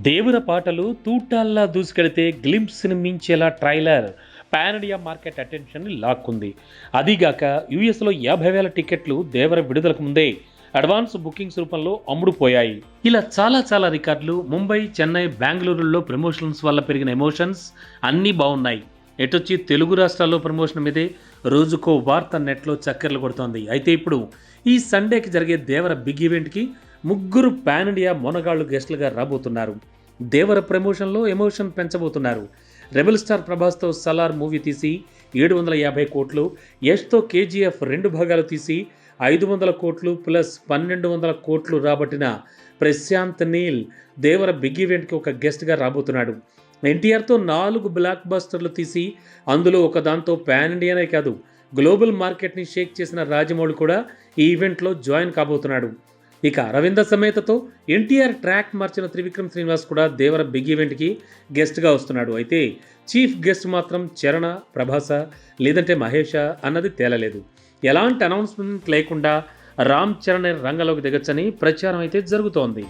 దేవుర పాటలు తూటాల్లా దూసుకెడితే గ్లింప్స్ని మించేలా ట్రైలర్ పాన్ ఇండియా మార్కెట్ అటెన్షన్ని లాక్కుంది. అదీగాక యూఎస్లో యాభై వేల టికెట్లు దేవర విడుదలకు ముందే అడ్వాన్స్ బుకింగ్స్ రూపంలో అమ్ముడుపోయాయి. ఇలా చాలా చాలా రికార్డులు ముంబై చెన్నై బెంగళూరులో ప్రమోషన్స్ వల్ల పెరిగిన ఎమోషన్స్ అన్నీ బాగున్నాయి. ఎటొచ్చి తెలుగు రాష్ట్రాల్లో ప్రమోషన్ మీదే రోజుకో వార్త నెట్లో చక్కెరలు కొడుతోంది. అయితే ఇప్పుడు ఈ సండేకి జరిగే దేవర బిగ్ ఈవెంట్కి ముగ్గురు పాన్ ఇండియా మొనగాళ్ళు గెస్టులుగా రాబోతున్నారు. దేవర ప్రమోషన్లో ఎమోషన్ పెంచబోతున్నారు. రెబల్ స్టార్ ప్రభాస్తో సలార్ మూవీ తీసి ఏడు వందల యాభై కోట్లు యష్తో కేజీఎఫ్ రెండు భాగాలు తీసి ఐదు వందల కోట్లు ప్లస్ పన్నెండు వందల కోట్లు రాబట్టిన ప్రశాంత్ నీల్ దేవర బిగ్ ఈవెంట్కి ఒక గెస్ట్గా రాబోతున్నాడు. ఎన్టీఆర్తో నాలుగు బ్లాక్ బస్టర్లు తీసి అందులో ఒక దాంతో పాన్ ఇండియానే కాదు గ్లోబల్ మార్కెట్ని షేక్ చేసిన రాజమౌళి కూడా ఈ ఈవెంట్లో జాయిన్ కాబోతున్నాడు. ఇక అరవింద సమేతతో ఎన్టీఆర్ ట్రాక్ మార్చిన త్రివిక్రమ్ శ్రీనివాస్ కూడా దేవర బిగ్ ఈవెంట్కి గెస్ట్గా వస్తున్నాడు. అయితే చీఫ్ గెస్ట్ మాత్రం చరణ ప్రభాస లేదంటే మహేష అన్నది తేలలేదు. ఎలాంటి అనౌన్స్మెంట్ లేకుండా రామ్ చరణ్ రంగంలోకి దిగొచ్చని ప్రచారం అయితే జరుగుతోంది.